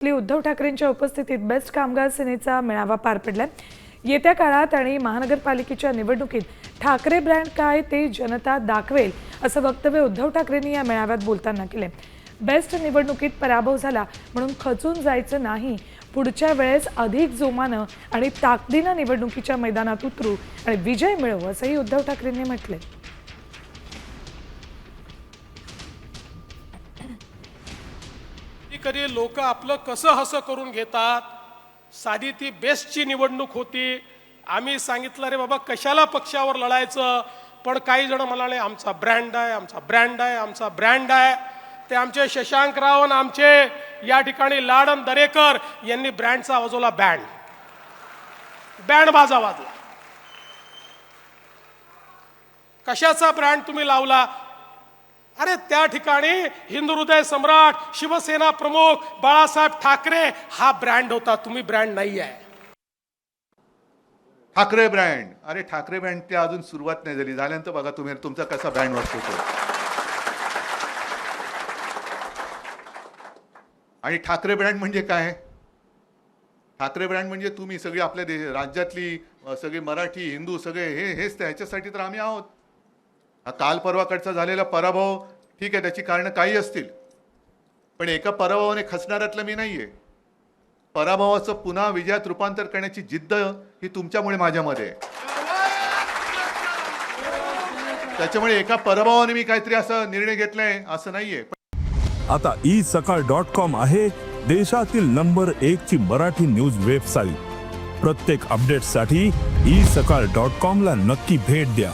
आपली उद्धव ठाकरेंच्या उपस्थितीत बेस्ट कामगार सेनेचा मेळावा पार पडलाय. येत्या काळात आणि महानगरपालिकेच्या निवडणुकीत ठाकरे ब्रँड काय ते जनता दाखवेल असं वक्तव्य उद्धव ठाकरेंनी या मेळाव्यात बोलताना केलंय. बेस्ट निवडणुकीत पराभव झाला म्हणून खचून जायचं नाही. पुढच्या वेळेस अधिक जोमानं आणि ताकदीनं निवडणुकीच्या मैदानात उतरू आणि विजय मिळवू असंही उद्धव ठाकरेंनी म्हटलंय. कधी कधी लोक आपलं कसं हसं करून घेतात साधी ती बेस्टची निवडणूक होती. आम्ही सांगितलं रे बाबा कशाला पक्षावर लढायचं? पण काही जण म्हणाले आमचा ब्रँड आहे आमचा ब्रँड आहे आमचा ब्रँड आहे. ते आमचे शशांक रावण आमचे या ठिकाणी लाडन दरेकर यांनी ब्रँडचा वाजवला बँड बँड बाजा वाजला. कशाचा ब्रँड तुम्ही लावला? अरे त्या ठिकाणी हिंदू हृदय सम्राट शिवसेना प्रमुख बाळासाहेब ठाकरे हा ब्रँड होता. तुम्ही ब्रँड नाही आहे ठाकरे ब्रँड अरे ठाकरे ब्रँड ते अजून सुरुवात नाही झाली. झाल्यानंतर बघा तुम्ही तुमचा कसा ब्रँड वाटतो आणि ठाकरे ब्रँड म्हणजे काय? ठाकरे ब्रँड म्हणजे तुम्ही सगळी आपल्या राज्यातली सगळे सगळी मराठी हिंदू सगळे हे हेच ह्याच्यासाठी तर आम्ही आहोत. हा काल परवाकडचा झालेला पराभव ठीक आहे त्याची कारणं काही असतील. पण एका पराभवाने खचणाऱ्यातलं मी नाहीये. पराभवाचं पुन्हा विजयात रूपांतर करण्याची जिद्द ही तुमच्यामुळे माझ्यामध्ये आहे. त्याच्यामुळे एका पराभवाने मी काहीतरी असा निर्णय घेतलाय असं नाहीये. आता ई सकाळ डॉट कॉम आहे देशातील नंबर एक ची मराठी न्यूज वेबसाईट. प्रत्येक अपडेटसाठी ई सकाळ डॉट कॉम ला नक्की भेट द्या.